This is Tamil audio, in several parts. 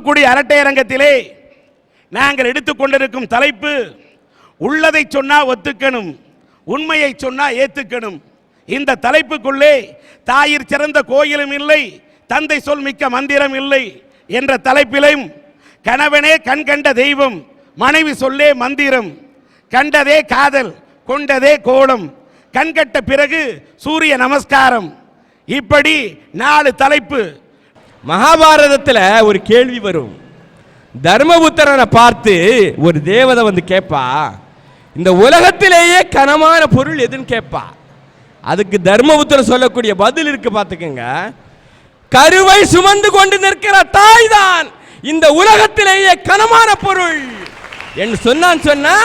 தூத்துக்குடி அரட்டை அரங்கத்திலே நாங்கள் எடுத்துக்கொண்டிருக்கும் தலைப்பு உள்ளதை சொன்னா ஒத்துக்கணும் உண்மையை சொன்னா ஏத்துக்கணும். இந்த தலைப்புக்குள்ளே தாயிற் சிறந்த கோயிலும் இல்லை தந்தை சொல் மிக்க மந்திரம் இல்லை என்ற தலைப்பிலும் கணவனே கண் கண்ட தெய்வம் மனைவி சொல்லே மந்திரம். கண்டதே காதல் கொண்டதே கோலம். கண்கட்ட பிறகு சூரிய நமஸ்காரம். இப்படி நாலு தலைப்பு மகாபாரதத்தில் ஒரு கேள்வி வரும். தர்மபுத்திரனை பார்த்து ஒரு தேவதை வந்து கேட்பா இந்த உலகத்திலேயே கனமான பொருள் எதுன்னு கேட்பா அதுக்கு தர்மபுத்திரன் சொல்லக்கூடிய பதில் இருக்கு பார்த்துக்கங்க. கருவை சுமந்து கொண்டு நிற்கிற தாய் தான் இந்த உலகத்திலேயே கனமான பொருள். என்று சொன்னான் சொன்னா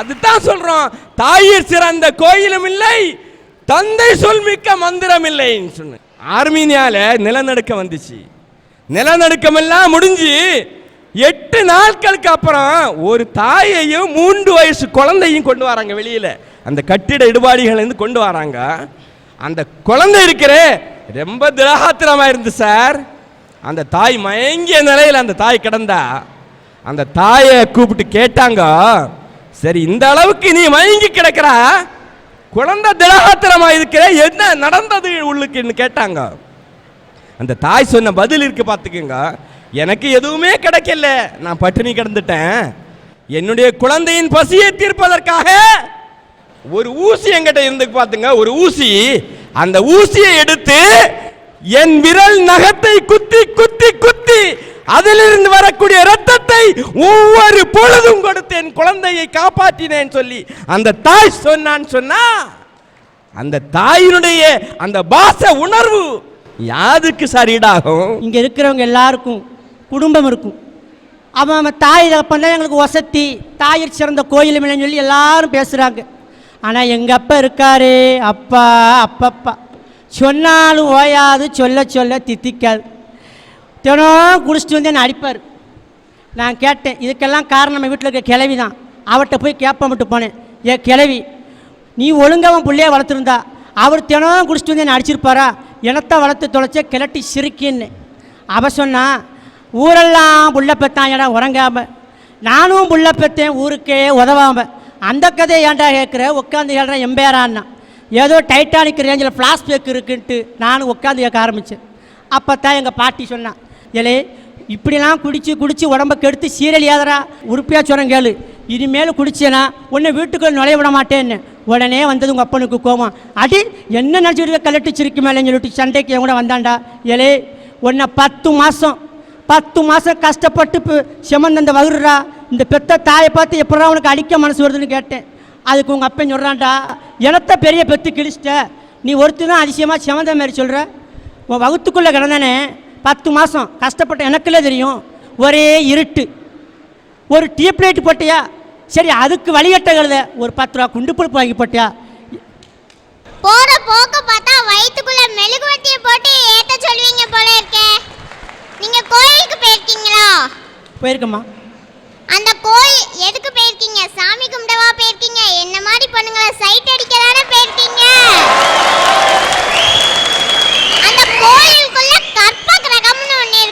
அதுதான் சொல்றோம். தாயிற் சிறந்த கோயிலும் இல்லை தந்தை சொல்மிக்க மந்திரம் இல்லைன்னு சொன்ன. ஆர்மீனியால நிலநடுக்கம் வந்துச்சு. நிலநடுக்கம் எல்லாம் முடிஞ்சு எட்டு நாட்களுக்கு அப்புறம் ஒரு தாயையும் மூன்று வயசு குழந்தையும் கொண்டு வராங்க வெளியில. அந்த கட்டிட இடுபாடுகள்லேருந்து கொண்டு வராங்க. அந்த குழந்தை இருக்கிற ரொம்ப திராகாத்திரமாக இருந்து சார். அந்த தாய் மயங்கிய நிலையில் அந்த தாய் கிடந்தா அந்த தாயை கூப்பிட்டு கேட்டாங்க சரி இந்த அளவுக்கு நீ மயங்கி கிடக்கிறா? குழந்தை திராகாத்திரமாக இருக்கிற என்ன நடந்தது உள்ளுக்குன்னு? கேட்டாங்க. அந்த தாய் சொன்ன பதில் இருக்கு பார்த்துக்குங்க. எனக்கு எதுவுமே கிடைக்கல. நான் பட்டினி கிடந்துட்டேன். என்னுடைய குழந்தையின் பசியை தீர்ப்பதற்காக ஒரு ஊசி என்கிட்ட இருந்து பார்த்துங்க. ஒரு ஊசி. அந்த ஊசியை எடுத்து என் விரல் நகத்தை குத்தி குத்தி குத்தி அதிலிருந்து வரக்கூடிய ரத்தத்தை ஒவ்வொரு பொழுதும் கொடுத்து என் குழந்தையை காப்பாற்றினேன் சொல்லி அந்த தாய் சொன்னான்னு சொன்னா அந்த தாயினுடைய அந்த பாச உணர்வு யாருக்கு சரிடாகும்? இங்கே இருக்கிறவங்க எல்லாருக்கும் குடும்பம் இருக்கும். அவன் அவன் தாய் தகப்பன் எங்களுக்கு வசதி தாயிற் சிறந்த கோயில் இல்லைன்னு சொல்லி எல்லாரும் பேசுகிறாங்க ஆனால் எங்கள் அப்பா இருக்காரு? அப்பா அப்பப்பா. சொன்னாலும் ஓயாது சொல்ல சொல்ல தித்திக்காது. தினம் குடிச்சிட்டு வந்து என்னை அடிப்பார். நான் கேட்டேன் இதுக்கெல்லாம் காரணம் நம்ம வீட்டில் இருக்க கிளவி தான். அவர்கிட்ட போய் கேட்பமிட்டு போனேன். ஏ கிளவி நீ ஒழுங்காக அவன் பிள்ளைய வளர்த்துருந்தா அவர் தினம் குடிச்சிட்டு வந்து என்னை அடிச்சிருப்பாரா? இனத்தை வளர்த்து தொலைச்ச கிளட்டி சிரிக்கின்னு. அவ சொன்னா ஊரெல்லாம் புள்ள பெத்தான் இடம் உறங்காம. நானும் புள்ள பெத்தேன் ஊருக்கே உதவாம. அந்த கதையை ஏன்டா கேட்குற உட்காந்து ஏழ்றேன் எம்பேரான்னா ஏதோ டைட்டானிக் ரேஞ்சில் ஃப்ளாஷ்பேக் இருக்குன்ட்டு நானும் உட்காந்து கேட்க ஆரம்பித்தேன் அப்போ தான் எங்கள் பாட்டி சொன்னான் ஏலே இப்படிலாம் குடிச்சு குடிச்சு உடம்ப கெடுத்து சீரல் ஏதரா உருப்பையாக கேளு. இனிமேல் குடிச்சேனா உன்னை வீட்டுக்குள்ள நுழைய விட மாட்டேன்னு. உடனே வந்தது உங்கள் அப்பனுக்கு கோவம் அடி என்ன நினச்சிட்டு கலட்டு சிரிக்கு மேலேன்னு சொல்லிட்டு சண்டைக்கு என் கூட வந்தான்டா. ஏலே உன்னை பத்து மாதம் பத்து மாதம் கஷ்டப்பட்டு இப்போ செமந்த வகுறா இந்த பெத்த தாயை பார்த்து எப்படா உனக்கு அடிக்க மனசு வருதுன்னு கேட்டேன். அதுக்கு உங்கள் அப்பன் சொல்கிறான்டா எனத்த பெரிய பெத்து கிழிச்சிட்ட? நீ ஒருத்தி தான் அதிசயமாக செமந்த மாதிரி சொல்கிற உன் வகுத்துக்குள்ளே கிடந்தானே பத்து மாதம் கஷ்டப்பட்ட எனக்குள்ளே தெரியும் ஒரே இருட்டு. ஒரு டியூப் லைட் போட்டியா? சரி அதுக்கு வழிகட்ட கழுத ஒரு பத்து ரூபா குண்டு பருப்பு வாங்கி போட்டியா? போற போக்க பார்த்தா வயித்துக்குள்ள மெழுகுவர்த்திய போட்டு ஏத்த சொல்வீங்க போல இருக்கே. நீங்க கோயிலுக்கு போயிருக்கீங்களா? போயிருக்கம்மா. அந்த கோயில் எதுக்கு போயிருக்கீங்க? சாமி கும்பிடவா போயிருக்கீங்க? என்ன மாதிரி பொண்ணுங்களை சைட் அடிக்க தானே போயிருக்கீங்க? அந்த ஒண்ணு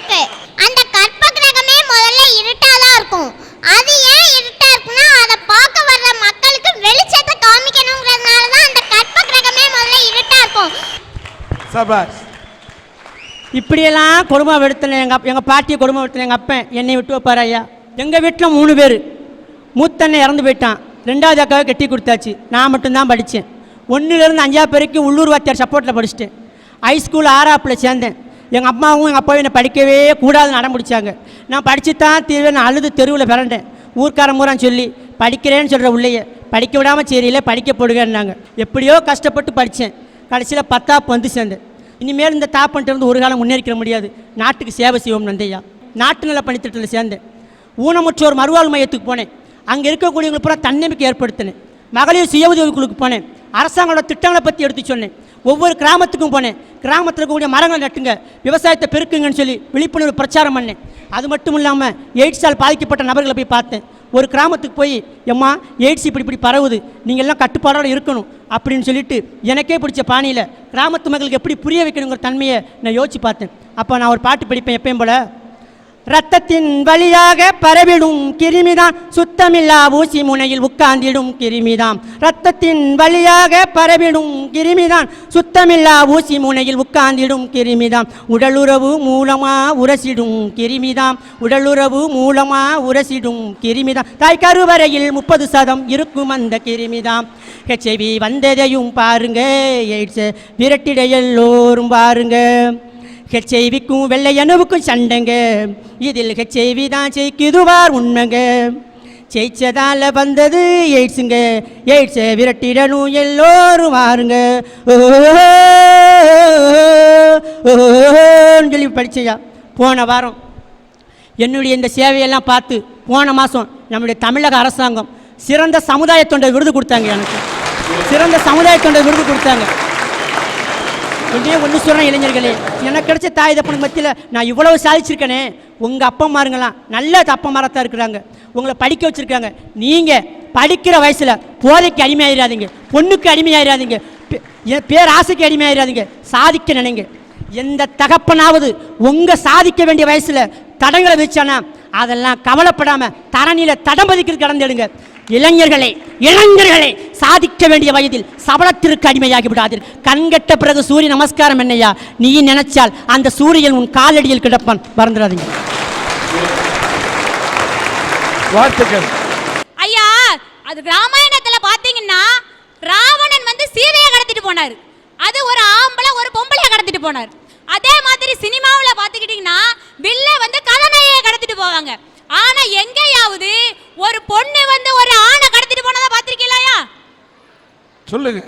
இருக்கு. அந்த கற்ப கிரகமே முதல்ல இருட்டா தான் இருக்கும். அது ஏன் இருட்டா இருக்குன்னா அதை பார்க்க வர்ற மக்களுக்கு வெளிச்சத்தை காமிக்கணுங்கிறதுனால தான் அந்த கற்ப கிரகமே முதல்ல இருட்டா இருக்கும். சபாஷ். இப்படியெல்லாம் குடும்பம் எடுத்தேன் எங்கள் எங்கள் பாட்டியை குடும்பம் எடுத்தேன் எங்கள் அப்பன் என்னை விட்டு வைப்பார் ஐயா. எங்கள் வீட்டில் மூணு பேர். மூத்தண்ணன் இறந்து போயிட்டான். ரெண்டாவது அக்காவை கட்டி கொடுத்தாச்சு. நான் மட்டும்தான் படித்தேன் ஒன்றுலேருந்து அஞ்சாவது வரைக்கும் உள்ளூர் வாத்தியார் சப்போர்ட்டில் படிச்சிட்டேன். ஹைஸ்கூல் ஆறாப்பில் சேர்ந்தேன். எங்கள் அம்மாவும் எங்கள் அப்பாவும் என்னை படிக்கவே கூடாதுன்னு அடம்பிடிச்சாங்க நான் படித்து தான் தீர்வேன் நான் அழுது தெருவில் பிறண்டேன் ஊர்க்காரன் பூரான் சொல்லி படிக்கிறேன்னு சொல்கிற உள்ளேயே படிக்க விடாமல் சரியில்லை படிக்க போடுங்கன்னாங்க. எப்படியோ கஷ்டப்பட்டு படித்தேன் கடைசியில் பத்தாப்பு வந்து சேர்ந்தேன். இனிமேல் இந்த தாப்பன்ட்டு இருந்து ஒரு காலம் முன்னேறிக்க முடியாது. நாட்டுக்கு சேவை செய்வோம் நந்தையா. நாட்டு நல பணித்திட்டத்தில் சேர்ந்தேன். ஊனமுற்றோர் மறுவாழ் மையத்துக்கு போனேன். அங்கே இருக்கக்கூடியவங்களுக்கு பூரா தன்னம்பிக்கை ஏற்படுத்தினேன். மகளிர் சுய உதவி குழுக்கு போனேன். அரசாங்கங்களோட திட்டங்களை பற்றி எடுத்து சொன்னேன். ஒவ்வொரு கிராமத்துக்கும் போனேன். கிராமத்தில் இருக்கக்கூடிய மரங்களை நட்டுங்க. விவசாயத்தை பெருக்குங்கன்னு சொல்லி விழிப்புணர்வு பிரச்சாரம் பண்ணேன். அது மட்டும் இல்லாமல் எய்ட்ஸால் பாதிக்கப்பட்ட நபர்களை போய் பார்த்தேன். ஒரு கிராமத்துக்கு போய் எம்மா எய்ட்ஸ் இப்படி இப்படி பரவுது. நீங்கள் எல்லாம் கட்டுப்பாடோடு இருக்கணும். அப்படின்னு சொல்லிட்டு எனக்கே பிடிச்ச பாணியில் கிராமத்து மக்களுக்கு எப்படி புரிய வைக்கணுங்கிற தன்மையை நான் யோசிச்சு பார்த்தேன். அப்போ நான் ஒரு பாட்டு படிப்பேன் எப்பயும் போல ரத்தத்தின் வழியாக பரவிடும் கிருமிதான். சுத்தமில்லா ஊசி முனையில் உட்கார்ந்திடும் கிருமிதாம் ரத்தத்தின் வழியாக பரவிடும் கிருமிதான். சுத்தமில்லா ஊசி முனையில் உட்கார்ந்திடும் கிருமிதாம் உடலுறவு மூலமா உரசிடும் கிருமிதாம் உடலுறவு மூலமா உரசிடும் கிருமிதாம் தாய் கருவறையில் முப்பது சதம் இருக்கும் அந்த கிருமிதாம் ஹெச்ஐவி வந்ததையும் பாருங்க. எய்ட்ஸ் விரட்டிட எல்லோரும் பாருங்க. ஹெச்ஐவிக்கும் வெள்ளை அணுவுக்கும் சண்டைங்க இதில் ஹெச்ஐவி தான் ஜெயிக்குதுவார் உண்மைங்க ஜெயிச்சதால வந்தது எய்ட்ஸுங்க எய்ட்ஸை விரட்டிடணும் எல்லோரும் வாருங்க ஓன்னு சொல்லி படிச்சையா போன வாரம் என்னுடைய இந்த சேவையெல்லாம் பார்த்து போன மாதம் நம்முடைய தமிழக அரசாங்கம் சிறந்த சமுதாய தொண்டை விருது கொடுத்தாங்க எனக்கு சிறந்த சமுதாய தொண்டை விருது கொடுத்தாங்க என்னையே ஒன்று சொல்கிறேன் இளைஞர்களே. எனக்கு கிடைச்ச தாய் தப்பனுக்கு மத்தியில் நான் இவ்வளவு சாதிச்சிருக்கேனே. உங்கள் அப்பா மாருங்களாம் நல்ல அப்பா மாரத்தான் இருக்கிறாங்க. உங்களை படிக்க வச்சுருக்காங்க. நீங்கள் படிக்கிற வயசில் போதைக்கு அடிமையாயிராதீங்க. பொண்ணுக்கு அடிமையாயிராதீங்க. பே- என் பேர் ஆசைக்கு அடிமையாயிராதீங்க. சாதிக்க நினைங்க. எந்த தகப்பனாவது உங்கள் சாதிக்க வேண்டிய வயசில் தடங்களை வச்சானா அதெல்லாம் கவலைப்படாமல் தரணியில் தடம் பதிக்கிறது கடந்துடுங்க இளைஞர்களே இளைஞர்களே சாதிக்க வேண்டிய வயதில் சபலத்திற்கு அடிமையாகி விடாதீர். கண்கட்ட பிறகு சூரிய நமஸ்காரம் என்னையா? நீ நினைச்சால் அந்த சூரியன் உன் காலடியில் கிடப்பான். மறந்துடாதீங்க. வாழ்த்துக்கள். ஐயா அது ராமாயணத்துல பாத்தீங்கன்னா ராவணன் வந்து சீதையை கடத்திட்டு போனாரு. அது ஒரு ஆம்பளை ஒரு பொம்பளைய கடத்திட்டு போனார். அதே மாதிரி சினிமாவுல பாத்துக்கிட்டீங்கன்னா வில்ல வந்து கதனையை கடத்திட்டு போவாங்க. ஆனா எங்கேயாவது ஒரு பொண்ணு வந்து ஒரு ஆணை கடத்திட்டு போனதா பாத்திருக்கீங்களா சொல்லுங்க.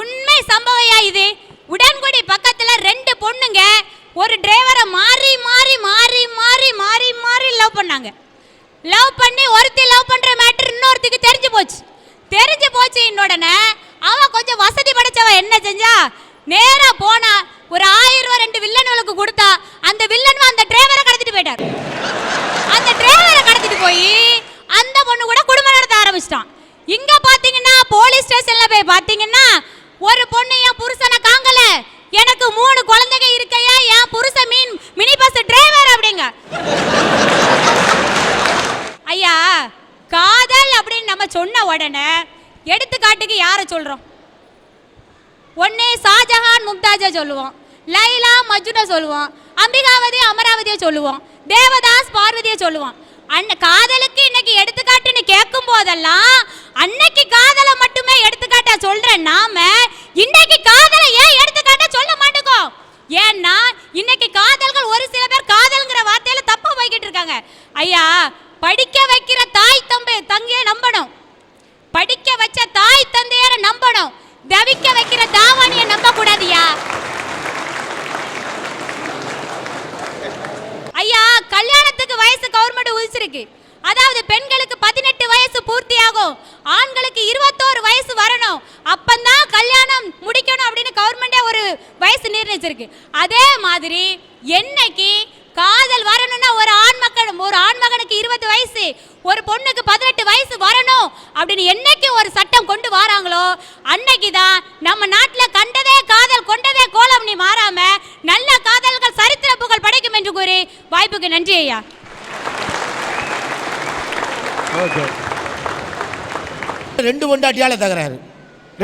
உண்மை சம்பவையா இது. உடன்குடி பக்கத்துல ரெண்டு பொண்ணுங்க ஒரு டிரைவரை மாறி மாறி மாறி மாறி மாறி மாறி லவ் பண்ணாங்க. லவ் பண்ணி ஒருத்தி லவ் பண்ற மேட்டர் இன்னொருத்திக்கு தெரிஞ்சு போச்சு. தெரிஞ்சு போச்சு உடனே அவ கொஞ்சம் வசதி படைச்சவ என்ன செஞ்சா நேரா போனா ஒரு ஆயிரம் ரூபாய் ரெண்டு வில்லன்களுக்கு கொடுத்தா அந்த வில்லன் அந்த டிரைவரை கடத்திட்டு போயிட்டார். அந்த டிரைவரை கடத்திட்டு போய் அந்த பொண்ணு கூட குடும்பம் நடத்த ஆரம்பிச்சிட்டான். இங்க பாத்தீங்கன்னா போலீஸ் ஸ்டேஷன்ல போய் பாத்தீங்கன்னா ஒரு பொண்ணு என் புருஷனை காங்கல. எனக்கு மூணு குழந்தைங்க இருக்கையா? என் புருஷன் மீன் மினி பஸ் டிரைவர் அப்படிங்க. ஐயா காதல் அப்படின்னு நம்ம சொன்ன உடனே எடுத்துக்காட்டுக்கு யாரை சொல்றோம்? ஒன்னே ஷாஜஹான் மும்தாஜை சொல்லுவோம். லைலா மஜ்னுவை சொல்லுவோம். அம்பிகாவதி அமராவதியை சொல்லுவோம். தேவதாஸ் பார்வதியை சொல்லுவோம். அன்ன காதலுக்கு இன்னைக்கு எடுத்துக்காட்டுன்னு கேட்கும் போதெல்லாம் அன்னைக்கு காதலை மட்டுமே எடுத்துக்காட்டா சொல்ற நாம இன்னைக்கு காதலை ஏன் எடுத்துக்காட்டா சொல்ல மாட்டேங்கோம் ஏன்னா இன்னைக்கு காதல்கள் ஒரு சில பேர் காதல்ங்கிற வார்த்தையில தப்பா போய்கிட்டு இருக்காங்க ஐயா படிக்க வைக்கிற தாய் தம்பி தங்கையை நம்பணும் படிக்க வச்ச தாய் தந்தையரை நம்பணும் தவிக்க வைக்கிற தாவாணிய நம்ப கூடாதியா ஐயா கல்யாணத்துக்கு வயசு கவர்மெண்ட் உதிச்சிருக்கு அதாவது பெண்களுக்கு பதினெட்டு வயசு பூர்த்தியாகும் ஆண்களுக்கு இருபத்தோரு வயசு வரணும் அப்பந்தான் கல்யாணம் முடிக்கணும் அப்படின்னு கவர்மெண்டே ஒரு வயசு நிர்ணயிச்சிருக்கு அதே மாதிரி என்னைக்கு காதல் வரணும்னா ஒரு ஆண் மக்கள் ஒரு ஆண் மகனுக்கு இருபது வயசு ஒரு பொண்ணுக்கு பதினெட்டு வயசு வரணும் அப்படின்னு என்னைக்கு ஒரு சட்டம் கொண்டு வராங்களோ அன்னைக்கு தான் நம்ம நாட்டில் கண்டதே காதல் கொண்டதே கோலம் நீ மாறாம நல்ல காதல்கள் சரித்திர என்று கூறி வாய்ப்புக்கு நன்றி ஐயா. ரெண்டு பொண்டாட்டியால தகராறு.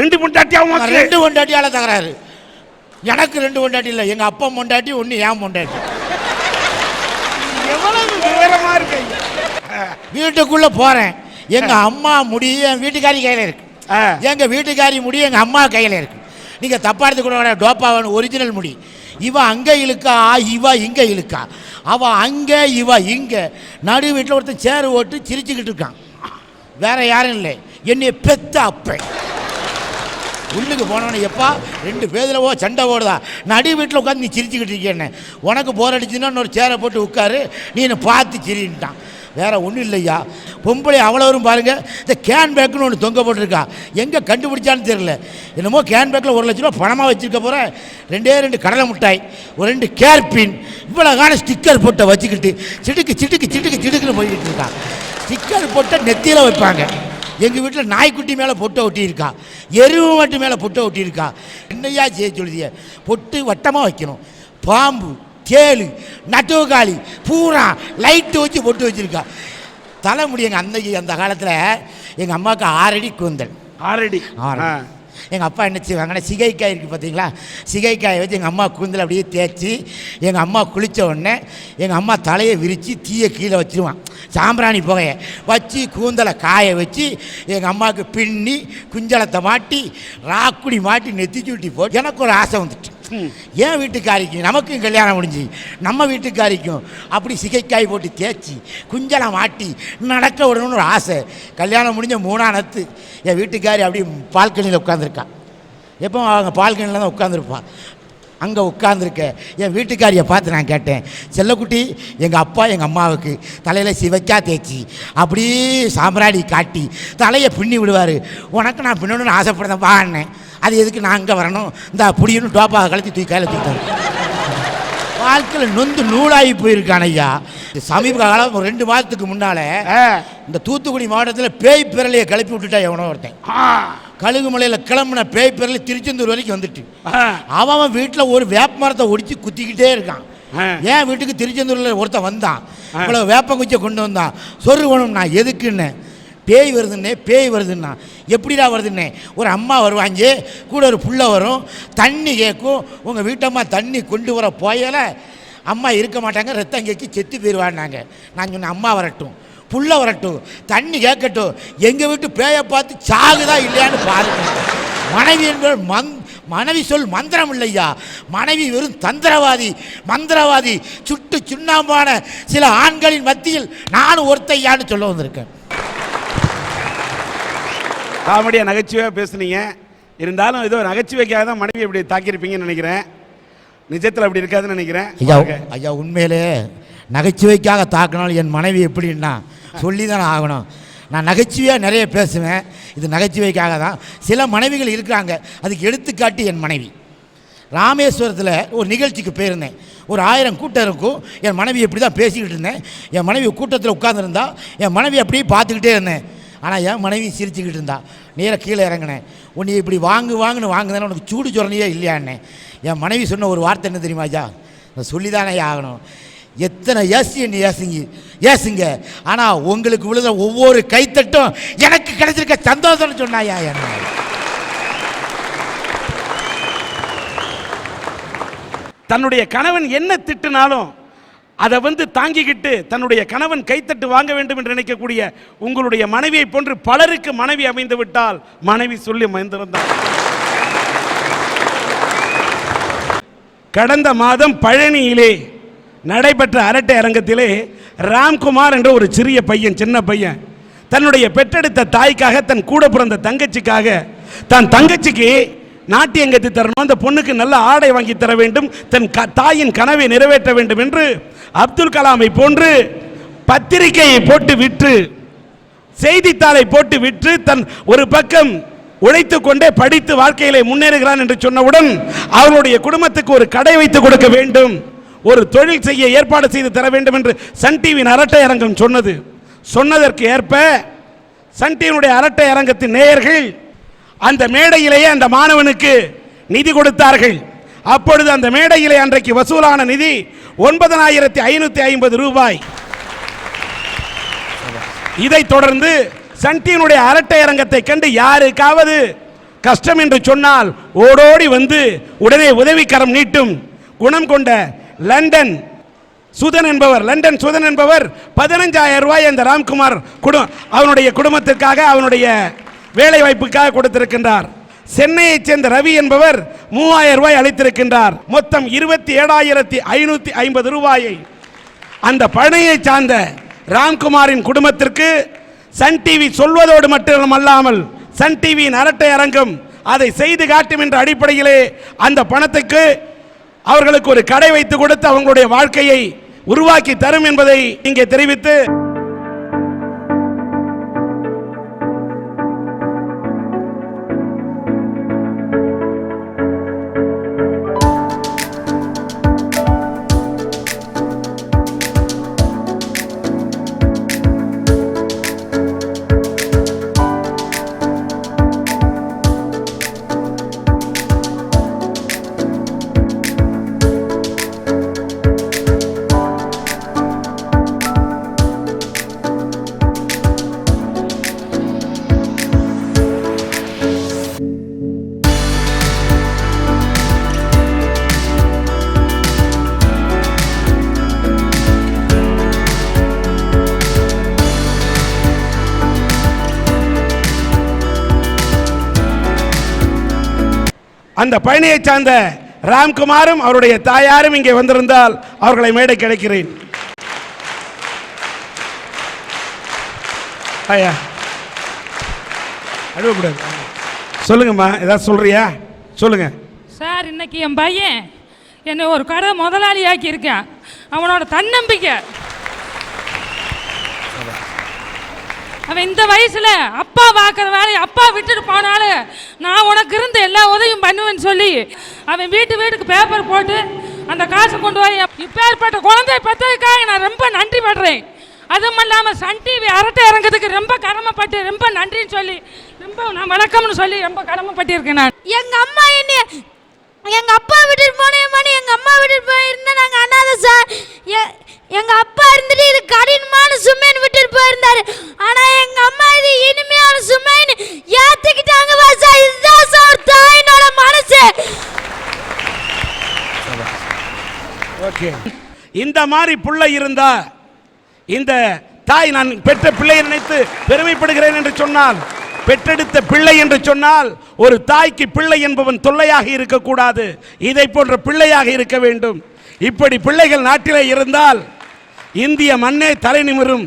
ரெண்டு முண்டாட்டியாவும் நான் ரெண்டு பொண்டாட்டியால தகராறு. எனக்கு ரெண்டு பொண்டாட்டி இல்லை எங்க அப்பா பொண்டாட்டி ஒன்று ஏன் பொண்டாட்டி. எவ்வளவு விவரமா இருக்கு வீட்டுக்குள்ள போறேன். எங்க அம்மா முடி என் வீட்டுக்காரி கையில இருக்கு. எங்க வீட்டுக்காரி முடி எங்க அம்மா கையில இருக்கு. நீங்க தப்பா எடுத்து கூட டோப்பாவன் ஒரிஜினல் முடி. இவ அங்கே இழுக்கா இவ இங்கே இழுக்கா. அவ அங்கே இவ இங்கே. நடு வீட்டில் ஒருத்தன் சேர் ஓட்டு சிரிச்சுக்கிட்டு இருக்கான். வேற யாரும் இல்லை. என்னைய பெத்த அப்பன் உள்ளுக்கு போனவனே எப்பா ரெண்டு பேதில் ஓ சண்டை ஓடுதா நடு வீட்டில் உட்காந்து நீ சிரிச்சுக்கிட்டு இருக்கேன்னு உனக்கு போர் அடிச்சுன்னா இன்னொரு சேரை போட்டு உட்காரு. நீ என்னை பார்த்து சிரின்ட்டான். வேறு ஒன்றும் இல்லையா? பொம்பளை அவ்வளோரும் பாருங்கள் இந்த கேன் பேக்குன்னு ஒன்று தொங்க போட்டிருக்கா. எங்கே கண்டுபிடிச்சான்னு தெரியல. என்னமோ கேன் பேக்கில் ஒரு லட்ச ரூபா பணமாக வச்சுருக்க போகிற ரெண்டே ரெண்டு கடலை மிட்டாய் ஒரு ரெண்டு கேர்பின் இவ்வளோ காண ஸ்டிக்கர் போட்ட வச்சுக்கிட்டு சிட்டுக்கு சிட்டுக்கு சிட்டுக்கு சிட்டுக்குன்னு போய்கிட்டு இருக்கான் ஸ்டிக்கர் போட்ட நெத்தியில் வைப்பாங்க. எங்கள் வீட்டில் நாய்க்குட்டி மேலே பொட்டை ஒட்டியிருக்கா எருவு மட்டும் மேலே பொட்டை ஒட்டியிருக்கா என்னையா செய்ய சொல்லுதிய பொட்டு வட்டமாக வைக்கணும். பாம்பு கேளு நட்டுவக்காளி பூரா லைட்டு வச்சு பொட்டு வச்சிருக்கா. தலைமுடி எங்கள் அன்னைக்கு அந்த காலத்தில் எங்கள் அம்மாவுக்கு ஆறடி கூந்தல். ஆல்ரெடி ஆறு எங்கள் அப்பா என்ன செய்வாங்கன்னா சிகைக்காய் இருக்குது பார்த்தீங்களா சிகைக்காயை வச்சு எங்கள் அம்மா கூந்தல் அப்படியே தேய்ச்சி எங்கள் அம்மா குளித்த உடனே எங்கள் அம்மா தலையை விரித்து தீயை கீழே வச்சிருவான். சாம்பிராணி புகையை வச்சு கூந்தலை காய வச்சு எங்கள் அம்மாவுக்கு பின்னி குஞ்சலத்தை மாட்டி ராக்குடி மாட்டி நெத்தி சூட்டி போட்டு எனக்கு ஒரு ஆசை வந்துட்டு ஏன் வீட்டுக்காரிக்கும் நமக்கும் கல்யாணம் முடிஞ்சு நம்ம வீட்டுக்காரிக்கும் அப்படி சிகைக்காய் போட்டு தேய்ச்சி குஞ்சலை ஆட்டி நடக்க விடணும்னு ஒரு ஆசை. கல்யாணம் முடிஞ்ச மூணாம் நத்து என் வீட்டுக்காரி அப்படி பால்கனியில் உட்காந்துருக்கா எப்போ அவங்க பால்கனியில் தான் உட்காந்துருப்பான் அங்கே உட்காந்துருக்க என் வீட்டுக்காரியை பார்த்து நான் கேட்டேன் செல்லக்குட்டி எங்கள் அப்பா எங்கள் அம்மாவுக்கு தலையில் சிவக்கா தேய்ச்சி அப்படியே சாம்பிராணி காட்டி தலையை பின்னி விடுவார். உனக்கு நான் பின்னணும்னு ஆசைப்படுறேன் வான்னேன். அது எதுக்கு நான் அங்கே வரணும்? இந்த புடின்னு டோப்பாவை கழட்டி தூக்கி கையில் தூக்கிட்டாரு. வாழ்க்கையில் நொந்து நூலாகி போயிருக்கான் ஐயா. சமீப காலம் ஒரு ரெண்டு மாதத்துக்கு முன்னால் இந்த தூத்துக்குடி மாவட்டத்தில் பேய் பிறலையை கிளப்பி விட்டுட்டா எவனோ ஒருத்தன். கழுகுமலையில் கிளம்புன பேய் பிறலை திருச்செந்தூர் வரைக்கும் வந்துட்டு. அவன் அவன் வீட்டில் ஒரு வேப்ப மரத்தை ஒடிச்சு குத்திக்கிட்டே இருக்கான். ஏன் வீட்டுக்கு திருச்செந்தூரில் ஒருத்தன் வந்தான். இவ்வளோ வேப்பங்குச்சியை கொண்டு வந்தான். சொரு வேணும்னா எதுக்குன்னு? பேய் வருதுன்னே பேய் வருதுன்னா. எப்படிடா வருதுன்னே? ஒரு அம்மா வருவாங்க கூட ஒரு புள்ள வரும் தண்ணி கேட்கும் உங்கள் வீட்டம்மா தண்ணி கொண்டு வர போயல அம்மா இருக்க மாட்டாங்க ரத்தம் கேட்கி செத்து போயிடுவான்னாங்க நான் சொன்னேன் அம்மா வரட்டும் புள்ள வரட்டும் தண்ணி கேட்கட்டும் எங்கள் வீட்டு பேயை பார்த்து சாகுதா இல்லையான்னு பாருங்க. மனைவி என்பவர் மந் மனைவி சொல் மந்திரம் இல்லையா? மனைவி வெறும் தந்திரவாதி மந்திரவாதி சுட்டு சுண்ணாம்பான சில ஆண்களின் மத்தியில் நானும் ஒருத்தையான்னு சொல்ல வந்திருக்கேன். காமெடியாக நகைச்சுவையாக பேசுனீங்க. இருந்தாலும் ஏதோ நகைச்சுவைக்காக தான் மனைவி இப்படி தாக்கியிருப்பீங்கன்னு நினைக்கிறேன். நிஜத்தில் அப்படி இருக்காதுன்னு நினைக்கிறேன். ஐயா. ஐயா உண்மையிலே நகைச்சுவைக்காக தாக்கினாலும் என் மனைவி எப்படின்னா சொல்லி தானே ஆகணும். நான் நகைச்சுவையாக நிறைய பேசுவேன். இது நகைச்சுவைக்காக தான். சில மனைவிகள் இருக்கிறாங்க. அதுக்கு எடுத்துக்காட்டி என் மனைவி. ராமேஸ்வரத்தில் ஒரு நிகழ்ச்சிக்கு போயிருந்தேன். ஒரு ஆயிரம் கூட்டம் இருக்கும். என் மனைவி இப்படி தான் பேசிக்கிட்டு இருந்தேன். என் மனைவி கூட்டத்தில் உட்காந்துருந்தா என் மனைவி அப்படியே பார்த்துக்கிட்டே இருந்தேன். ஆனால் என் மனைவி சிரிச்சுக்கிட்டு இருந்தா நேராக கீழே இறங்கினேன் உன்னை இப்படி வாங்கு வாங்குன்னு வாங்குதானே உனக்கு சூடு சொரணையே இல்லையான்னே. என் மனைவி சொன்ன ஒரு வார்த்தை என்ன தெரியுமா ஐயா? நான் சொல்லிதானே ஆகணும். எத்தனை ஏசி என்ன ஏசுங்க ஏசுங்க. ஆனால் உங்களுக்கு விழுந்த ஒவ்வொரு கைத்தட்டும் எனக்கு கிடைச்சிருக்க சந்தோஷம்னு சொன்னாயா என்ன. தன்னுடைய கணவன் என்ன திட்டுனாலும் அதை வந்து தாங்கிக்கிட்டு தன்னுடைய கணவன் கைத்தட்டு வாங்க வேண்டும் என்று நினைக்கக்கூடிய உங்களுடைய மனைவியை போன்று பலருக்கு மனைவி அமைந்து விட்டால் மனைவி சொல்லி அமைந்திருந்தார். கடந்த மாதம் பழனியிலே நடைபெற்ற அரட்டை அரங்கத்திலே ராம்குமார் என்ற ஒரு சிறிய பையன் சின்ன பையன் தன்னுடைய பெற்றெடுத்த தாய்க்காக தன் கூட பிறந்த தங்கச்சிக்காக தன் தங்கச்சிக்கு நாட்டியம் கத்து தரணும். அந்த பொண்ணுக்கு நல்ல ஆடை வாங்கி தர வேண்டும். தன் க தாயின் கனவை நிறைவேற்ற வேண்டும் என்று அப்துல் கலாமை போன்று பத்திரிகையை போட்டு விற்று செய்தித்தாளை போட்டு விற்று தன் ஒரு பக்கம் உழைத்து கொண்டே படித்து வாழ்க்கையிலே முன்னேறுகிறான் என்று சொன்னவுடன் அவருடைய குடும்பத்துக்கு ஒரு கடை வைத்து கொடுக்க வேண்டும். ஒரு தொழில் செய்ய ஏற்பாடு செய்து தர வேண்டும் என்று சன் டிவியின் அரட்டை அரங்கம் சொன்னது. சொன்னதற்கு ஏற்ப சன் டிவியினுடைய அரட்டை அரங்கத்தின் நேயர்கள் அந்த மேடையிலேயே அந்த மாணவனுக்கு நிதி கொடுத்தார்கள். அப்பொழுது அந்த மேடையிலே அன்றைக்கு வசூலான நிதி ஒன்பதனாயிரத்தி ஐநூற்றி ஐம்பது ரூபாய். இதைத் தொடர்ந்து சன் அரட்டை அரங்கத்தை கண்டு யாருக்காவது கஷ்டம் என்று சொன்னால் ஓடோடி வந்து உடனே உதவிக்கரம் நீட்டும். குணம் கொண்ட லண்டன் சுதன் என்பவர் லண்டன் சுதன் என்பவர் பதினஞ்சாயிரம் ரூபாய் அந்த ராம்குமார் குடும் அவனுடைய குடும்பத்திற்காக அவனுடைய வேலை வாய்ப்புக்காக கொடுத்திருக்கின்றார். சென்னையைச் சேர்ந்த ரவி என்பவர் மூவாயிரம் ரூபாய் அளித்திருக்கின்றார். மொத்தம் இருபத்தி ஏழாயிரத்தி ஐநூத்தி ஐம்பது ரூபாயை. அந்த பழனியை சார்ந்த ராம்குமாரின் குடும்பத்திற்கு சன் டிவி சொல்வதோடு மட்டுமல்லாமல் சன் டிவியின் அரட்டை அரங்கம் அதை செய்து காட்டும் என்ற அடிப்படையிலே அந்த பணத்துக்கு அவர்களுக்கு ஒரு கடை வைத்து கொடுத்து அவங்களுடைய வாழ்க்கையை உருவாக்கி தரும் என்பதை இங்கே தெரிவித்து அந்த பயணியை சார்ந்த ராம்குமாரும் அவருடைய தாயாரும் இங்கே வந்திருந்தால் அவர்களை மேடை கிடைக்கிறேன் ஐயா. அழுவக்கூடாது. சொல்லுங்கம்மா ஏதாவது சொல்றியா? சொல்லுங்க. சார் இன்னைக்கு என் பையன் என்னை ஒரு கடை முதலாளி ஆக்கியிருக்கான் அவனோட தன்னம்பிக்கை. அவன் இந்த வயசுல அப்பா பார்க்குற வேலையை அப்பா விட்டுட்டு போனாலும் நான் உனக்கு இருந்து எல்லா உதவியும் பண்ணுவேன்னு சொல்லி அவன் வீட்டு வீட்டுக்கு பேப்பர் போட்டு அந்த காசை கொண்டு போய் இப்பேற்பட்ட குழந்தைய பெற்றதுக்காக நான் ரொம்ப நன்றி படுறேன். அதுவும் இல்லாமல் சன் டிவி அரட்டை இறங்கிறதுக்கு ரொம்ப கடமைப்பட்டு ரொம்ப நன்றின்னு சொல்லி ரொம்ப நான் வணக்கம்னு சொல்லி ரொம்ப கடமைப்பட்டிருக்கேன் நான். எங்கள் அம்மா என்ன எங்க அப்பா விட்டுட்டு போனேன் மணி எங்க அம்மா விட்டுட்டு போயிருந்தா நாங்க அண்ணாத சார் எ- எங்க அப்பா இருந்துட்டு இது கடினமான சுமைன்னு விட்டுட்டு போயிருந்தாரு. ஆனா எங்க அம்மா இது இனிமையான சுமைன்னு ஏத்துக்கிட்டாங்க பாசா. இதுதான் சார் தாயினோட மனசு. ஓகே. இந்த மாதிரி புள்ள இருந்தா இந்த தாய் நான் பெற்ற பிள்ளையை நினைத்து பெருமைப்படுகிறேன் என்று சொன்னால் பெற்றெடுத்த பிள்ளை என்று சொன்னால் ஒரு தாய்க்கு பிள்ளை என்பவன் தொல்லையாக இருக்கக்கூடாது. இதை போன்ற பிள்ளையாக இருக்க வேண்டும். இப்படி பிள்ளைகள் நாட்டிலே இருந்தால் இந்திய மண்ணே தலை நிமிரும்.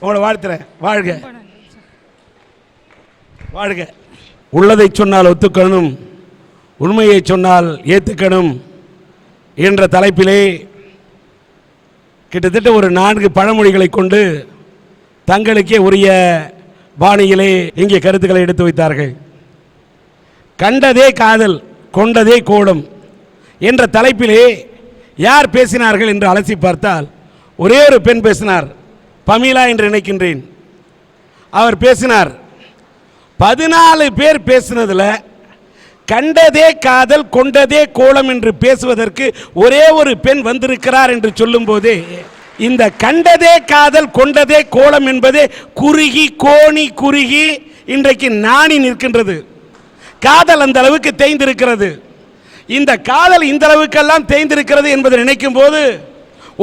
உங்களை வாழ்த்துறேன் வாழ்க. வாழ்க. உள்ளதை சொன்னால் ஒத்துக்கணும். உண்மையை சொன்னால் ஏற்றுக்கணும் என்ற தலைப்பிலே கிட்டத்தட்ட ஒரு நான்கு பழமொழிகளை கொண்டு தங்களுக்கே உரிய பாணியிலே இங்கே கருத்துக்களை எடுத்து வைத்தார்கள். கண்டதே காதல் கொண்டதே கோலம் என்ற தலைப்பிலே யார் பேசினார்கள் என்று அலசி பார்த்தால் ஒரே ஒரு பெண் பேசினார் பமீலா என்று நினைக்கின்றேன். அவர் பேசினார் பதினாலு பேர் பேசினதில் கண்டதே காதல் கொண்டதே கோலம் என்று பேசுவதற்கு ஒரே ஒரு பெண் வந்திருக்கிறார் என்று சொல்லும்போதே இந்த கண்டதே காதல் கொண்டதே கோலம் என்பதே குறுகி கோணி குறுகி இன்றைக்கு நாணி நிற்கின்றது. காதல் அந்த அளவுக்கு தேய்ந்திருக்கிறது. இந்த காதல் இந்த அளவுக்கெல்லாம் தேய்ந்திருக்கிறது என்பதை நினைக்கும் போது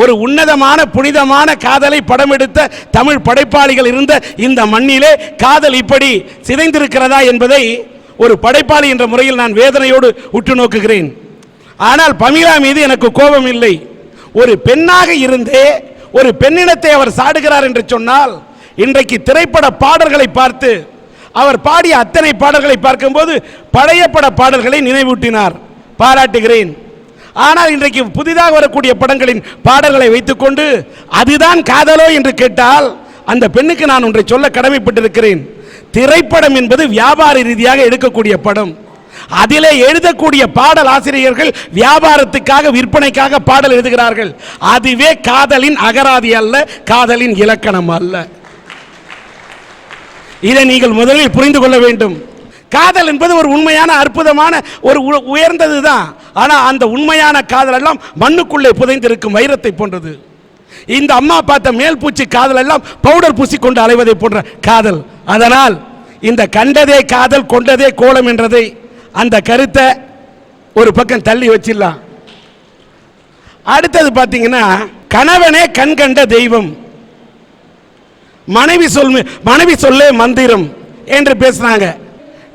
ஒரு உன்னதமான புனிதமான காதலை படம் எடுத்த தமிழ் படைப்பாளிகள் இருந்த இந்த மண்ணிலே காதல் இப்படி சிதைந்திருக்கிறதா என்பதை ஒரு படைப்பாளி என்ற முறையில் நான் வேதனையோடு உற்று நோக்குகிறேன். ஆனால் பமீலா மீது எனக்கு கோபம் இல்லை. ஒரு பெண்ணாக இருந்தே ஒரு பெண்ணினத்தை அவர் சாடுகிறார் என்று சொன்னால் இன்றைக்கு திரைப்பட பாடல்களை பார்த்து அவர் பாடிய அத்தனை பாடல்களை பார்க்கும்போது பழைய பட பாடல்களை நினைவூட்டினார். பாராட்டுகிறேன். ஆனால் இன்றைக்கு புதிதாக வரக்கூடிய படங்களின் பாடல்களை வைத்துக்கொண்டு அதுதான் காதலோ என்று கேட்டால் அந்த பெண்ணுக்கு நான் ஒன்றை சொல்ல கடமைப்பட்டிருக்கிறேன். திரைப்படம் என்பது வியாபார ரீதியாக எடுக்கக்கூடிய படம். அதிலே எழுதக்கூடிய பாடல் ஆசிரியர்கள் வியாபாரத்துக்காக விற்பனைக்காக பாடல் எழுதுகிறார்கள். அதுவே காதலின் அகராதி அல்ல காதலின் இலக்கணம் அல்ல. இதை நீங்கள் முதலில் புரிந்து கொள்ள வேண்டும். காதல் என்பது ஒரு உண்மையான அற்புதமான ஒரு உ- உயர்ந்தது தான் ஆனால் அந்த உண்மையான காதல் எல்லாம் மண்ணுக்குள்ளே புதைந்திருக்கும் வைரத்தை போன்றது. இந்த அம்மா பார்த்த மேல் பூச்சி காதல் எல்லாம் பவுடர் பூசிக்கொண்டு அலைவதை போன்ற காதல். அதனால் இந்த கண்டதே காதல் கொண்டதே கோலம் என்றதை அந்த கருத்தை ஒரு பக்கம் தள்ளி வச்சிடலாம். அடுத்தது பார்த்தீங்கன்னா கணவனே கண் கண்ட தெய்வம். மனைவி சொல் மனைவி சொல்லே மந்திரம் என்று பேசினாங்க.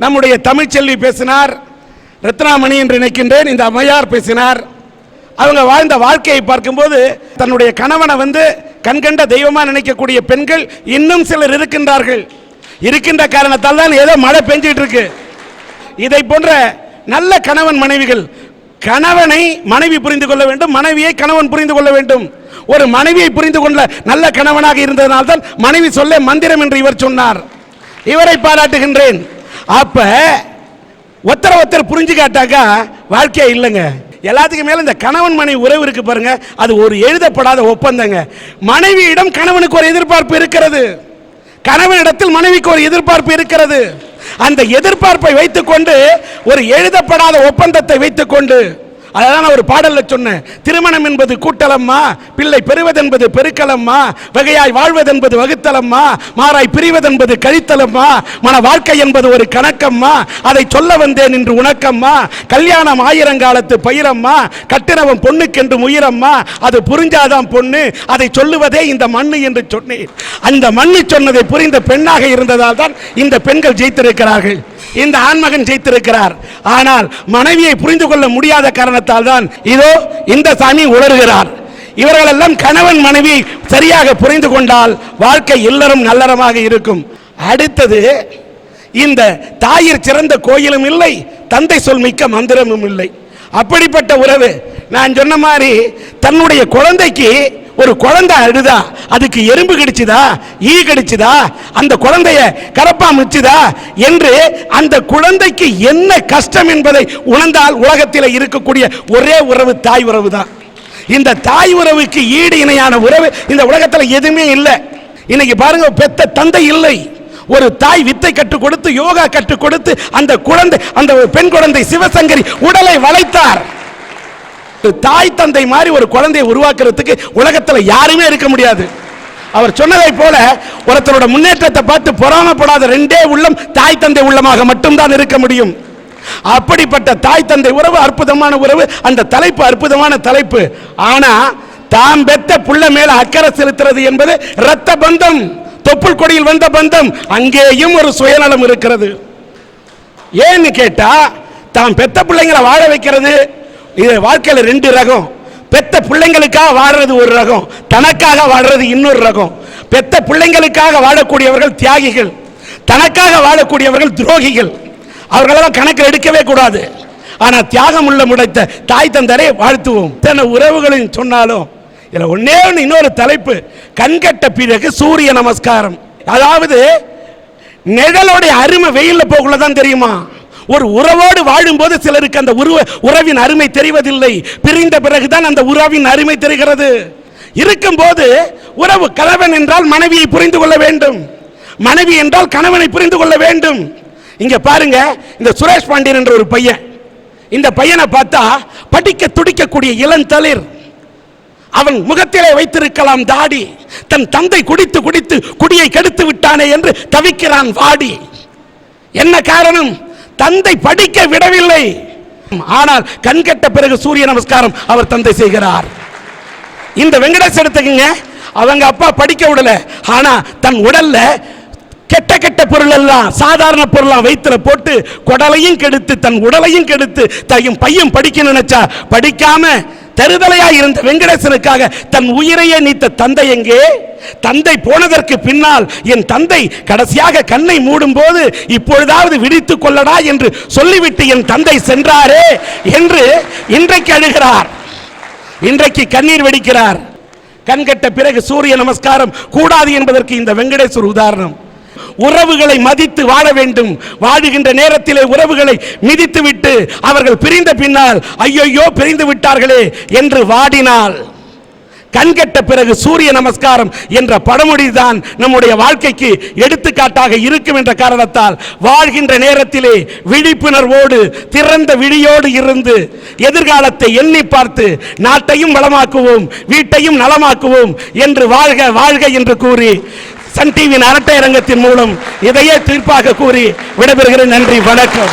நம்முடைய தமிழ்ச்செல்வி பேசினார் ரத்னாமணி என்று நினைக்கின்றேன் இந்த அம்மையார் பேசினார். அவங்க வாழ்ந்த வாழ்க்கையை பார்க்கும்போது தன்னுடைய கணவனை வந்து கண்கண்ட தெய்வமாக நினைக்கக்கூடிய பெண்கள் இன்னும் சிலர் இருக்கின்றார்கள். இருக்கின்ற காரணத்தால் தான் ஏதோ மழை பெஞ்சிட்டு இருக்கு. இதை போன்ற நல்ல கணவன் மனைவிகள் கணவனை மனைவி புரிந்து கொள்ள வேண்டும் மனைவியை கணவன் புரிந்து கொள்ள வேண்டும். ஒரு மனைவியை புரிந்து கொள்ள நல்ல கணவனாக இருந்ததனால் தான் மனைவி சொல்ல மந்திரம் என்று இவர் சொன்னார். இவரை பாராட்டுகின்றேன். அப்ப ஒத்தர ஒத்தர் புரிஞ்சு காட்டாக்கா வாழ்க்கையே இல்லைங்க. எல்லாத்துக்கும் மேல இந்த கணவன் மனைவி உறவு இருக்கு பாருங்க. அது ஒரு எழுதப்படாத ஒப்பந்தங்க. மனைவியிடம் கணவனுக்கு ஒரு எதிர்பார்ப்பு இருக்கிறது. கணவனிடத்தில் மனைவிக்கு ஒரு எதிர்பார்ப்பு இருக்கிறது. அந்த எதிர்பார்ப்பை வைத்துக்கொண்டு ஒரு எழுதப்படாத ஒப்பந்தத்தை வைத்துக்கொண்டு அதான் ஒரு பாடல்ல சொன்னேன். திருமணம் என்பது கூட்டலம்மா பிள்ளை பெறுவதென்பது பெருக்கலம்மா வகையாய் வாழ்வதென்பது வகுத்தலம்மா மாறாய் பிரிவதென்பது கழித்தலம்மா மன வாழ்க்கை என்பது ஒரு கணக்கம்மா அதை சொல்ல வந்தேன் என்று உனக்கம்மா கல்யாணம் ஆயிரங்காலத்து பயிரம்மா கட்டினவன் பொண்ணுக்கென்று உயிரம்மா அது புரிஞ்சாதான் பொண்ணு அதை சொல்லுவதே இந்த மண்ணு என்று சொன்னேன். அந்த மண்ணு சொன்னதை புரிந்த பெண்ணாக இருந்ததால் தான் இந்த பெண்கள் ஜெயித்திருக்கிறார்கள். இந்த ஆண்மகன் ஜெயித்திருக்கிறார். ஆனால் மனைவியை புரிந்து கொள்ள முடியாத காரணம் காரணத்தால் தான் இதோ இந்த சாமி உளறுகிறார். இவர்களெல்லாம் கணவன் மனைவி சரியாக புரிந்து கொண்டால் வாழ்க்கை இல்லறம் நல்லறமாக இருக்கும். அடுத்தது இந்த தாயிற் சிறந்த கோயிலும் இல்லை தந்தை சொல் மிக்க மந்திரமும் இல்லை. அப்படிப்பட்ட உறவு நான் சொன்ன மாதிரி தன்னுடைய குழந்தைக்கு ஒரு குழந்தை அழுதா அதுக்கு எறும்பு கடிச்சுதா? ஈ கடிச்சுதா? அந்த குழந்தைய கரப்பா முச்சுதா என்று அந்த குழந்தைக்கு என்ன கஷ்டம் என்பதை உணர்ந்தால் உலகத்தில் இருக்கக்கூடிய ஒரே உறவு தாய் உறவு தான் இந்த தாய் உறவுக்கு ஈடு இணையான உறவு இந்த உலகத்தில் எதுவுமே இல்லை. இன்னைக்கு பாருங்க பெத்த தந்தை இல்லை. ஒரு தாய் வித்தை கற்றுக் கொடுத்து யோகா கற்றுக் கொடுத்து அந்த குழந்தை அந்த பெண் குழந்தை சிவசங்கரி உடலை வளைத்தார். தாய் தந்தை மாதிரி ஒரு குழந்தையை உருவாக்குறதுக்கு உலகத்தில் யாருமே இருக்க முடியாது. அவர் சொன்னதை போல ஒருத்தரோட முன்னேற்றத்தை பார்த்து பொறாமப்படாத ரெண்டே உள்ளம் தாய் தந்தை உள்ளமாக மட்டும்தான் இருக்க முடியும். அப்படிப்பட்ட தாய் தந்தை உறவு அற்புதமான உறவு அந்த தலைப்பு அற்புதமான தலைப்பு. ஆனா தாம் பெத்த புள்ள மேல அக்கறை செலுத்துறது என்பது இரத்த பந்தம் தொப்புள் கொடியில் வந்த பந்தம் அங்கேயும் ஒரு சுயநலம் இருக்கிறது. ஏன்னு கேட்டா தாம் பெத்த பிள்ளைங்களை வாழ வைக்கிறது இது வாழ்க்கையில் ரெண்டு ரகம். பெத்த பிள்ளைங்களுக்காக வாடுறது ஒரு ரகம். தனக்காக வாடுறது இன்னொரு ரகம். பெத்த பிள்ளைங்களுக்காக வாழக்கூடியவர்கள் தியாகிகள். தனக்காக வாழக்கூடியவர்கள் துரோகிகள். அவர்களெல்லாம் கணக்கில் எடுக்கவே கூடாது. ஆனால் தியாகம் உள்ள முடைத்த தாய் தந்தரை வாழ்த்துவோம். இத்தனை உறவுகளையும் சொன்னாலும் இதில் ஒன்னே ஒன்று இன்னொரு தலைப்பு. கண்கட்ட பிறகு சூரிய நமஸ்காரம். அதாவது நிழலோடைய அருமை வெயிலில் போகல தான் தெரியுமா? ஒரு உறவோடு வாழும்போது சிலருக்கு அந்த உருவ உறவின் அருமை தெரிவதில்லை. பிரிந்த பிறகுதான் அந்த உறவின் அருமை தெரிகிறது. இருக்கும்போது உறவு கணவன் என்றால் மனைவியை புரிந்து கொள்ள வேண்டும். மனைவி என்றால் கணவனை புரிந்து கொள்ள வேண்டும். இங்க பாருங்க இந்த சுரேஷ் பாண்டியன் என்ற ஒரு பையன். இந்த பையனை பார்த்தா படிக்க துடிக்கக்கூடிய இளந்தளிர் அவன் முகத்திலே வைத்திருக்கலாம் தாடி. தன் தந்தை குடித்து குடித்து குடியை கெடுத்து விட்டானே என்று தவிக்கிறான் வாடி. என்ன காரணம்? தந்தை படிக்க விடவில்லை. ஆனால் கண்கட்ட பிறகு சூரிய நமஸ்காரம் அவர் தந்தை செய்கிறார். இந்த வெங்கடேஷ் எடுத்துக்கங்க. அவங்க அப்பா படிக்க விடல. ஆனா தன் உடல்ல கெட்ட கெட்ட பொருள் எல்லாம் சாதாரண பொருளாம் வயிற்றுல போட்டு குடலையும் கெடுத்து தன் உடலையும் கெடுத்து தையும் பையன் படிக்க நினைச்சா படிக்காம தருதலையா இருந்த வெங்கடேசனுக்காக தன் உயிரையே நீத்த தந்தை எங்கே? தந்தை போனதற்கு பின்னால் என் தந்தை கடைசியாக கண்ணை மூடும் போது இப்பொழுதாவது விழித்துக் கொள்ளடா என்று சொல்லிவிட்டு என் தந்தை சென்றாரே என்று இன்றைக்கு அழுகிறார். இன்றைக்கு கண்ணீர் வெடிக்கிறார். கண்கட்ட பிறகு சூரிய நமஸ்காரம் கூடாது என்பதற்கு இந்த வெங்கடேஸ்வர் உதாரணம். உறவுகளை மதித்து வாழ வேண்டும். வாழுகின்ற நேரத்திலே உறவுகளை மிதித்து விட்டு அவர்கள் பிரிந்த பின்னால் ஐயோயோ பிரிந்து விட்டார்களே என்று வாடினால். கண்கட்ட பிறகு சூரிய நமஸ்காரம் என்ற படமொழி தான் நம்முடைய வாழ்க்கைக்கு எடுத்துக்காட்டாக இருக்கும் என்ற காரணத்தால் வாழ்கின்ற நேரத்திலே விழிப்புணர்வோடு திறந்த விழியோடு இருந்து எதிர்காலத்தை எண்ணி பார்த்து நாட்டையும் வளமாக்குவோம் வீட்டையும் நலமாக்குவோம் என்று வாழ்க வாழ்க என்று கூறி சன் டிவியின் அரட்டை அரங்கத்தின் மூலம் இதையே தீர்ப்பாக கூறி விடைபெறுகிறேன். நன்றி வணக்கம்.